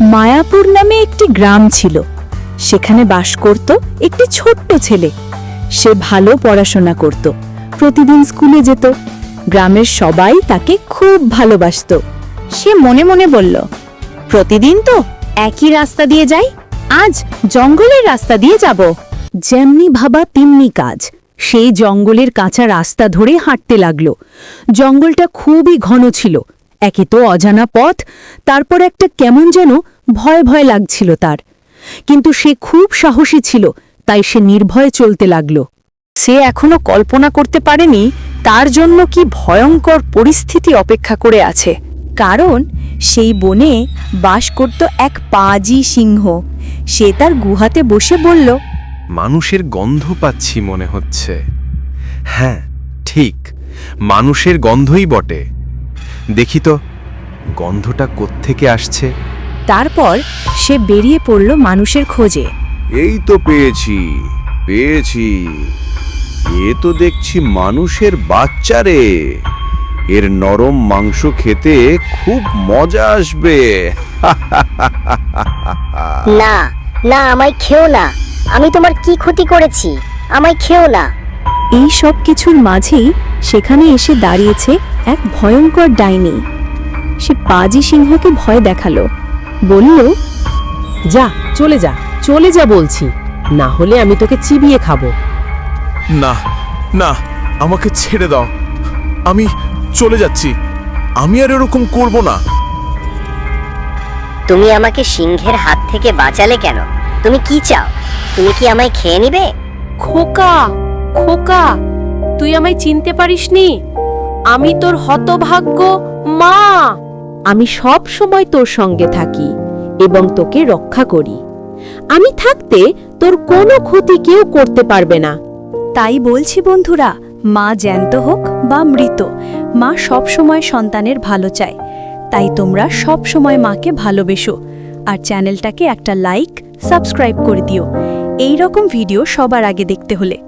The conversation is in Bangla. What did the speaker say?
মায়াপুর নামে একটি গ্রাম ছিল। সেখানে বাস করত একটি ছোট্ট ছেলে। সে ভালো পড়াশোনা করত। প্রতিদিন স্কুলে যেত। গ্রামের সবাই তাকে খুব ভালোবাসতো। সে মনে মনে বলল, প্রতিদিন তো একই রাস্তা দিয়ে যাই। আজ জঙ্গলের রাস্তা দিয়ে যাব। যেমনি ভাবা তেমনি কাজ। সেই জঙ্গলের কাঁচা রাস্তা ধরে হাঁটতে লাগল। জঙ্গলটা খুবই ঘন ছিল। একে তো অজানা পথ, তারপর একটা কেমন যেন ভয় ভয় লাগছিল তার। কিন্তু সে খুব সাহসী ছিল, তাই সে নির্ভয়ে চলতে লাগল। সে এখনও কল্পনা করতে পারেনি তার জন্য কি ভয়ঙ্কর পরিস্থিতি অপেক্ষা করে আছে। কারণ সেই বনে বাস করত এক পাজি সিংহ। সে তার গুহাতে বসে বলল, মানুষের গন্ধ পাচ্ছি মনে হচ্ছে। হ্যাঁ ঠিক। মানুষের গন্ধই বটে। দেখি তো গন্ধটা কোত্থেকে আসছে? তারপর সে বেরিয়ে পড়ল মানুষের খোঁজে। এই তো পেয়েছি পেয়েছি। এ তো দেখছি মানুষের বাচ্চা রে এর নরম মাংস খেতে খুব মজা আসবে। না না আমায় খেও না। আমি তোমার কি ক্ষতি করেছি? আমায় খেও না। এই সব কিছুর মাঝেই সেখানে এসে দাঁড়িয়েছে এক ভয়ঙ্কর ডাইনি। সে পাজি সিংহকে ভয় দেখাল। বলল যা চলে যা চলে যা বলছি। না হলে আমি তোকে চিবিয়ে খাব। না না আমাকে ছেড়ে দাও। আমি চলে যাচ্ছি। আমি আর এরকম করব না। তুমি আমাকে সিংহের হাত থেকে বাঁচালে কেন? তুমি কি চাও? তুমি কি আমায় খেয়ে নিবে? খোকা খোকা তুই আমায় চিনতে পারিসনি? আমি তোর হতভাগ্য মা। আমি সব সময় তোর সঙ্গে থাকি এবং তোকে রক্ষা করি। আমি থাকতে তোর কোনো ক্ষতি কেউ করতে পারবে না। তাই বলছি বন্ধুরা, মা জ্যান্ত হোক বা মৃত, মা সব সময় সন্তানের ভালো চায়। তাই তোমরা সব সময় মাকে ভালোবেসো আর চ্যানেলটাকে একটা লাইক, সাবস্ক্রাইব করে দিও। এই রকম ভিডিও সবার আগে দেখতে হলে।